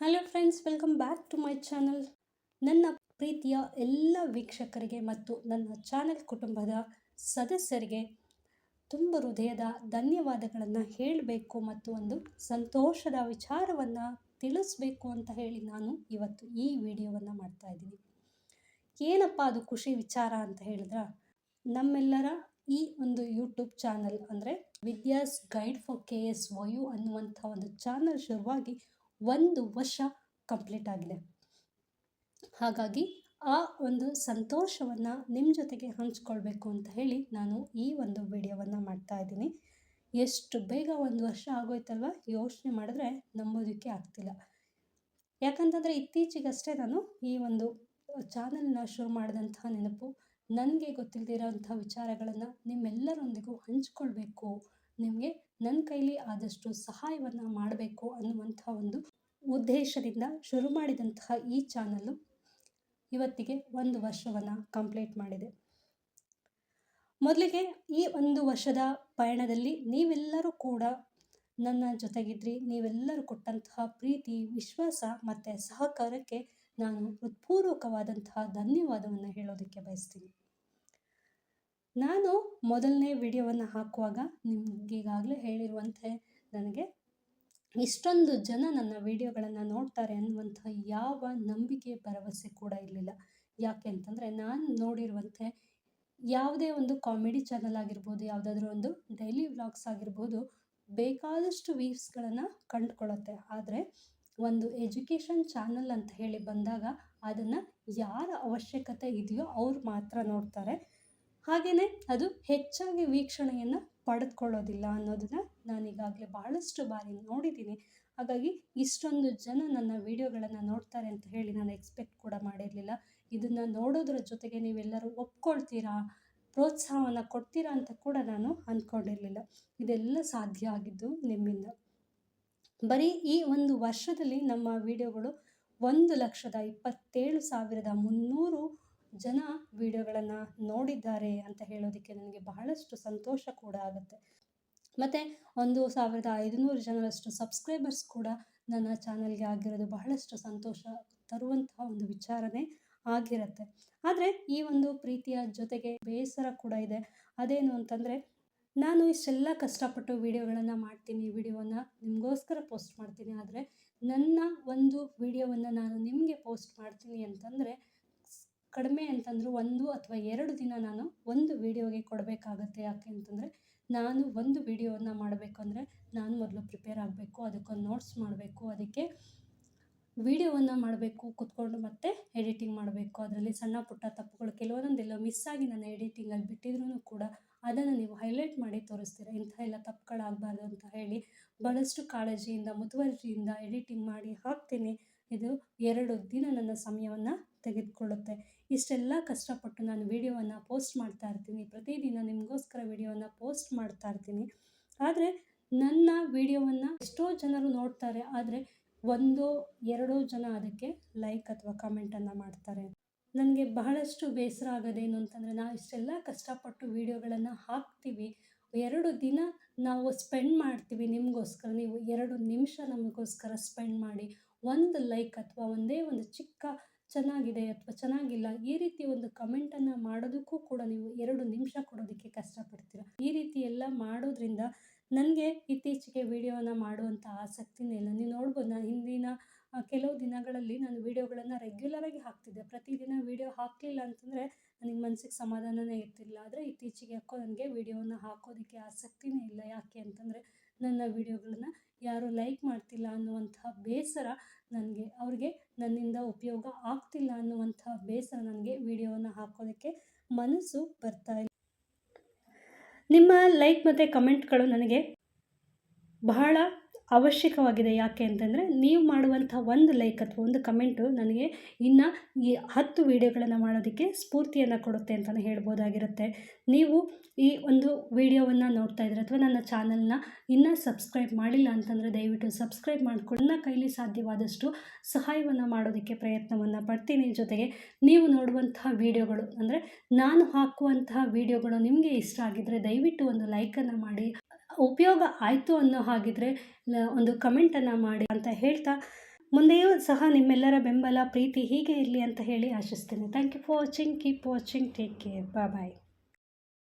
Hello friends welcome back to my channel ನನ್ನ ಪ್ರೀತಿಯ ಎಲ್ಲ ವೀಕ್ಷಕರಿಗೆ ಮತ್ತು ನನ್ನ ಚಾನೆಲ್ ಕುಟುಂಬದ ಸದಸ್ಯರಿಗೆ ತುಂಬ ಹೃದಯದ ಧನ್ಯವಾದಗಳನ್ನು ಹೇಳಬೇಕು ಮತ್ತು ಒಂದು ಸಂತೋಷದ ವಿಚಾರವನ್ನು ತಿಳಿಸ್ಬೇಕು ಅಂತ ಹೇಳಿ ನಾನು ಇವತ್ತು ಈ ವಿಡಿಯೋವನ್ನು ಮಾಡ್ತಾ ಇದ್ದೀನಿ. ಏನಪ್ಪ ಅದು ಖುಷಿ ವಿಚಾರ ಅಂತ ಹೇಳಿದ್ರೆ, ನಮ್ಮೆಲ್ಲರ ಈ ಒಂದು ಯೂಟ್ಯೂಬ್ ಚಾನಲ್ ಅಂದರೆ Vidya's guide for K S ವಯು ಅನ್ನುವಂಥ ಒಂದು ಚಾನಲ್ ಶುರುವಾಗಿ ಒಂದು ವರ್ಷ ಕಂಪ್ಲೀಟ್ ಆಗಿದೆ. ಹಾಗಾಗಿ ಆ ಒಂದು ಸಂತೋಷವನ್ನು ನಿಮ್ಮ ಜೊತೆಗೆ ಹಂಚ್ಕೊಳ್ಬೇಕು ಅಂತ ಹೇಳಿ ನಾನು ಈ ಒಂದು ವಿಡಿಯೋವನ್ನು ಮಾಡ್ತಾ ಇದ್ದೀನಿ. ಎಷ್ಟು ಬೇಗ ಒಂದು ವರ್ಷ ಆಗೋಯ್ತಲ್ವ? ಯೋಚನೆ ಮಾಡಿದ್ರೆ ನಂಬೋದಕ್ಕೆ ಆಗ್ತಿಲ್ಲ. ಯಾಕಂತಂದರೆ ಇತ್ತೀಚೆಗಷ್ಟೇ ನಾನು ಈ ಒಂದು ಚಾನಲ್ನ ಶುರು ಮಾಡಿದಂತಹ ನೆನಪು, ನನಗೆ ಗೊತ್ತಿಲ್ಲದಿರೋಂಥ ವಿಚಾರಗಳನ್ನು ನಿಮ್ಮೆಲ್ಲರೊಂದಿಗೂ ಹಂಚ್ಕೊಳ್ಬೇಕು. ನಿಮಗೆ ನನ್ನ ಕೈಲಿ ಆದಷ್ಟು ಸಹಾಯವನ್ನು ಮಾಡಬೇಕು ಅನ್ನುವಂಥ ಒಂದು ಉದ್ದೇಶದಿಂದ ಶುರು ಮಾಡಿದಂತಹ ಈ ಚಾನಲ್ಲು ಇವತ್ತಿಗೆ ಒಂದು ವರ್ಷವನ್ನು ಕಂಪ್ಲೀಟ್ ಮಾಡಿದೆ. ಮೊದಲಿಗೆ ಈ ಒಂದು ವರ್ಷದ ಪಯಣದಲ್ಲಿ ನೀವೆಲ್ಲರೂ ಕೂಡ ನನ್ನ ಜೊತೆಗಿದ್ರಿ, ನೀವೆಲ್ಲರೂ ಕೊಟ್ಟಂತಹ ಪ್ರೀತಿ, ವಿಶ್ವಾಸ ಮತ್ತು ಸಹಕಾರಕ್ಕೆ ನಾನು ಹೃತ್ಪೂರ್ವಕವಾದಂತಹ ಧನ್ಯವಾದವನ್ನು ಹೇಳೋದಕ್ಕೆ ಬಯಸ್ತೀನಿ. ನಾನು ಮೊದಲನೇ ವಿಡಿಯೋವನ್ನು ಹಾಕುವಾಗ ನಿಮಗೀಗಾಗಲೇ ಹೇಳಿರುವಂತೆ ನನಗೆ ಇಷ್ಟೊಂದು ಜನ ನನ್ನ ವಿಡಿಯೋಗಳನ್ನು ನೋಡ್ತಾರೆ ಅನ್ನುವಂಥ ಯಾವ ನಂಬಿಕೆ, ಭರವಸೆ ಕೂಡ ಇರಲಿಲ್ಲ. ಯಾಕೆ ಅಂತಂದರೆ ನಾನು ನೋಡಿರುವಂತೆ ಯಾವುದೇ ಒಂದು ಕಾಮಿಡಿ ಚಾನಲ್ ಆಗಿರ್ಬೋದು, ಯಾವುದಾದ್ರೂ ಒಂದು ಡೈಲಿ ವ್ಲಾಗ್ಸ್ ಆಗಿರ್ಬೋದು, ಬೇಕಾದಷ್ಟು ವೀವ್ಸ್ಗಳನ್ನು ಕಂಡುಕೊಳ್ಳುತ್ತೆ. ಆದರೆ ಒಂದು ಎಜುಕೇಷನ್ ಚಾನಲ್ ಅಂತ ಹೇಳಿ ಬಂದಾಗ ಅದನ್ನು ಯಾರ ಅವಶ್ಯಕತೆ ಇದೆಯೋ ಅವ್ರು ಮಾತ್ರ ನೋಡ್ತಾರೆ. ಹಾಗೆಯೇ ಅದು ಹೆಚ್ಚಾಗಿ ವೀಕ್ಷಣೆಯನ್ನು ಪಡೆದುಕೊಳ್ಳೋದಿಲ್ಲ ಅನ್ನೋದನ್ನು ನಾನೀಗಾಗಲೇ ಬಹಳಷ್ಟು ಬಾರಿ ನೋಡಿದ್ದೀನಿ. ಹಾಗಾಗಿ ಇಷ್ಟೊಂದು ಜನ ನನ್ನ ವಿಡಿಯೋಗಳನ್ನು ನೋಡ್ತಾರೆ ಅಂತ ಹೇಳಿ ನಾನು ಎಕ್ಸ್ಪೆಕ್ಟ್ ಕೂಡ ಮಾಡಿರಲಿಲ್ಲ. ಇದನ್ನು ನೋಡೋದ್ರ ಜೊತೆಗೆ ನೀವೆಲ್ಲರೂ ಒಪ್ಕೊಳ್ತೀರಾ? ಪ್ರೋತ್ಸಾಹವನ್ನು ಕೊಡ್ತೀರಾ ಅಂತ ಕೂಡ ನಾನು ಅಂದ್ಕೊಂಡಿರಲಿಲ್ಲ ಇದೆಲ್ಲ ಸಾಧ್ಯ ಆಗಿದ್ದು ನಿಮ್ಮಿಂದ. ಬರೀ ಈ ಒಂದು ವರ್ಷದಲ್ಲಿ ನಮ್ಮ ವಿಡಿಯೋಗಳು ಒಂದು ಲಕ್ಷದ ಇಪ್ಪತ್ತೇಳು ಸಾವಿರದ ಮುನ್ನೂರು ಜನ ವಿಡಿಯೋಗಳನ್ನು ನೋಡಿದ್ದಾರೆ ಅಂತ ಹೇಳೋದಕ್ಕೆ ನನಗೆ ಬಹಳಷ್ಟು ಸಂತೋಷ ಕೂಡ ಆಗುತ್ತೆ. ಮತ್ತು ಒಂದು ಸಾವಿರದ ಐದುನೂರು ಜನರಷ್ಟು ಸಬ್ಸ್ಕ್ರೈಬರ್ಸ್ ಕೂಡ ನನ್ನ ಚಾನಲ್ಗೆ ಆಗಿರೋದು ಬಹಳಷ್ಟು ಸಂತೋಷ ತರುವಂತಹ ಒಂದು ವಿಚಾರನೇ ಆಗಿರುತ್ತೆ. ಆದರೆ ಈ ಒಂದು ಪ್ರೀತಿಯ ಜೊತೆಗೆ ಬೇಸರ ಕೂಡ ಇದೆ. ಅದೇನು ಅಂತಂದರೆ ನಾನು ಇಷ್ಟೆಲ್ಲ ಕಷ್ಟಪಟ್ಟು ವಿಡಿಯೋಗಳನ್ನು ಮಾಡ್ತೀನಿ, ವಿಡಿಯೋವನ್ನು ನಿಮಗೋಸ್ಕರ ಪೋಸ್ಟ್ ಮಾಡ್ತೀನಿ. ಆದರೆ ನನ್ನ ಒಂದು ವಿಡಿಯೋವನ್ನು ನಾನು ನಿಮಗೆ ಪೋಸ್ಟ್ ಮಾಡ್ತೀನಿ ಅಂತಂದರೆ ಕಡಿಮೆ ಅಂತಂದರೂ ಒಂದು ಅಥವಾ ಎರಡು ದಿನ ನಾನು ಒಂದು ವಿಡಿಯೋಗೆ ಕೊಡಬೇಕಾಗತ್ತೆ. ಯಾಕೆ ಅಂತಂದರೆ ನಾನು ಒಂದು ವಿಡಿಯೋವನ್ನು ಮಾಡಬೇಕು ಅಂದರೆ ನಾನು ಮೊದಲು ಪ್ರಿಪೇರ್ ಆಗಬೇಕು, ಅದಕ್ಕೊಂದು ನೋಟ್ಸ್ ಮಾಡಬೇಕು, ಅದಕ್ಕೆ ವೀಡಿಯೋವನ್ನು ಮಾಡಬೇಕು, ಕೂತ್ಕೊಂಡು ಮತ್ತೆ ಎಡಿಟಿಂಗ್ ಮಾಡಬೇಕು. ಅದರಲ್ಲಿ ಸಣ್ಣ ಪುಟ್ಟ ತಪ್ಪುಗಳು, ಕೆಲವೊಂದೆಲ್ಲ ಮಿಸ್ ಆಗಿ ನಾನು ಎಡಿಟಿಂಗಲ್ಲಿ ಬಿಟ್ಟಿದ್ರೂ ಕೂಡ ಅದನ್ನು ನೀವು ಹೈಲೈಟ್ ಮಾಡಿ ತೋರಿಸ್ತೀರ? ಇಂಥ ಎಲ್ಲ ತಪ್ಪುಗಳಾಗಬಾರ್ದು ಅಂತ ಹೇಳಿ ಭಾಳಷ್ಟು ಕಾಳಜಿಯಿಂದ, ಮುತುವರ್ಜಿಯಿಂದ ಎಡಿಟಿಂಗ್ ಮಾಡಿ ಹಾಕ್ತೀನಿ. ಇದು ಎರಡು ದಿನ ನನ್ನ ಸಮಯವನ್ನು ತೆಗೆದುಕೊಳ್ಳುತ್ತೆ. ಇಷ್ಟೆಲ್ಲ ಕಷ್ಟಪಟ್ಟು ನಾನು ವಿಡಿಯೋವನ್ನು ಪೋಸ್ಟ್ ಮಾಡ್ತಾ ಇರ್ತೀನಿ. ಪ್ರತಿದಿನ ನಿಮಗೋಸ್ಕರ ವಿಡಿಯೋವನ್ನು ಪೋಸ್ಟ್ ಮಾಡ್ತಾ ಇರ್ತೀನಿ. ಆದರೆ ನನ್ನ ವಿಡಿಯೋವನ್ನು ಎಷ್ಟೋ ಜನರು ನೋಡ್ತಾರೆ, ಆದರೆ ಒಂದೋ ಎರಡೋ ಜನ ಅದಕ್ಕೆ ಲೈಕ್ ಅಥವಾ ಕಮೆಂಟನ್ನು ಮಾಡ್ತಾರೆ. ನನಗೆ ಬಹಳಷ್ಟು ಬೇಸರ ಆಗೋದೇನು ಅಂತಂದರೆ ನಾವು ಇಷ್ಟೆಲ್ಲ ಕಷ್ಟಪಟ್ಟು ವಿಡಿಯೋಗಳನ್ನು ಹಾಕ್ತೀವಿ. ಎರಡು ದಿನ ನಾವು ಸ್ಪೆಂಡ್ ಮಾಡ್ತೀವಿ ನಿಮಗೋಸ್ಕರ. ನೀವು ಎರಡು ನಿಮಿಷ ನಮಗೋಸ್ಕರ ಸ್ಪೆಂಡ್ ಮಾಡಿ, ಒಂದು ಲೈಕ್ ಅಥವಾ ಒಂದೇ ಒಂದು ಚಿಕ್ಕ ಚೆನ್ನಾಗಿದೆ ಅಥವಾ ಚೆನ್ನಾಗಿಲ್ಲ, ಈ ರೀತಿ ಒಂದು ಕಮೆಂಟನ್ನು ಮಾಡೋದಕ್ಕೂ ಕೂಡ ನೀವು ಎರಡು ನಿಮಿಷ ಕೊಡೋದಕ್ಕೆ ಕಷ್ಟಪಡ್ತೀರ. ಈ ರೀತಿ ಎಲ್ಲ ಮಾಡೋದ್ರಿಂದ ನನಗೆ ಇತ್ತೀಚೆಗೆ ವಿಡಿಯೋನ ಮಾಡುವಂಥ ಆಸಕ್ತಿನೇ ಇಲ್ಲ. ನೀವು ನೋಡ್ಬೋದು ನಾನು ಹಿಂದಿನ ಕೆಲವು ದಿನಗಳಲ್ಲಿ ನಾನು ವೀಡಿಯೋಗಳನ್ನು ರೆಗ್ಯುಲರಾಗಿ ಹಾಕ್ತಿದ್ದೆ. ಪ್ರತಿದಿನ ವಿಡಿಯೋ ಹಾಕಲಿಲ್ಲ ಅಂತಂದರೆ ನನಗೆ ಮನಸ್ಸಿಗೆ ಸಮಾಧಾನನೇ ಇರ್ತಿಲ್ಲ ಆದರೆ ಇತ್ತೀಚೆಗೆ ಯಾಕೋ ನನಗೆ ವೀಡಿಯೋನ ಹಾಕೋದಕ್ಕೆ ಆಸಕ್ತಿನೇ ಇಲ್ಲ. ಯಾಕೆ ಅಂತಂದರೆ ನನ್ನ ವಿಡಿಯೋಗಳನ್ನು ಯಾರೂ ಲೈಕ್ ಮಾಡ್ತಿಲ್ಲ ಅನ್ನುವಂತಹ ಬೇಸರ ನನಗೆ, ಅವ್ರಿಗೆ ನನ್ನಿಂದ ಉಪಯೋಗ ಆಗ್ತಿಲ್ಲ ಅನ್ನುವಂಥ ಬೇಸರ ನನಗೆ ವಿಡಿಯೋವನ್ನು ಹಾಕೋದಕ್ಕೆ ಮನಸ್ಸು ಬರ್ತಾ ಇಲ್ಲ. ನಿಮ್ಮ ಲೈಕ್ ಮತ್ತು ಕಮೆಂಟ್ಗಳು ನನಗೆ ಬಹಳ ಅವಶ್ಯಕವಾಗಿದೆ ಯಾಕೆ ಅಂತಂದರೆ ನೀವು ಮಾಡುವಂಥ ಒಂದು ಲೈಕ್ ಅಥವಾ ಒಂದು ಕಮೆಂಟು ನನಗೆ ಇನ್ನು ಈ ಹತ್ತು ವೀಡಿಯೋಗಳನ್ನು ಮಾಡೋದಕ್ಕೆ ಸ್ಫೂರ್ತಿಯನ್ನು ಕೊಡುತ್ತೆ ಅಂತಲೇ ಹೇಳ್ಬೋದಾಗಿರುತ್ತೆ. ನೀವು ಈ ಒಂದು ವಿಡಿಯೋವನ್ನು ನೋಡ್ತಾ ಇದ್ರೆ ಅಥವಾ ನನ್ನ ಚಾನಲ್ನ ಇನ್ನೂ ಸಬ್ಸ್ಕ್ರೈಬ್ ಮಾಡಿಲ್ಲ ಅಂತಂದರೆ ದಯವಿಟ್ಟು ಸಬ್ಸ್ಕ್ರೈಬ್ ಮಾಡಿಕೊಂಡು ನನ್ನ ಕೈಲಿ ಸಾಧ್ಯವಾದಷ್ಟು ಸಹಾಯವನ್ನು ಮಾಡೋದಕ್ಕೆ ಪ್ರಯತ್ನವನ್ನು ಪಡ್ತೀನಿ. ಜೊತೆಗೆ ನೀವು ನೋಡುವಂತಹ ವಿಡಿಯೋಗಳು ಅಂದರೆ ನಾನು ಹಾಕುವಂತಹ ವಿಡಿಯೋಗಳು ನಿಮಗೆ ಇಷ್ಟ ಆಗಿದ್ದರೆ ದಯವಿಟ್ಟು ಒಂದು ಲೈಕನ್ನು ಮಾಡಿ. ಉಪಯೋಗ ಆಯಿತು ಅನ್ನೋ ಹಾಗಿದ್ರೆ ಒಂದು ಕಮೆಂಟನ್ನು ಮಾಡಿ ಅಂತ ಹೇಳ್ತಾ, ಮುಂದೆಯೂ ಸಹ ನಿಮ್ಮೆಲ್ಲರ ಬೆಂಬಲ, ಪ್ರೀತಿ ಹೀಗೆ ಇರಲಿ ಅಂತ ಹೇಳಿ ಆಶಿಸ್ತೇನೆ. Thank you for watching keep watching take care bye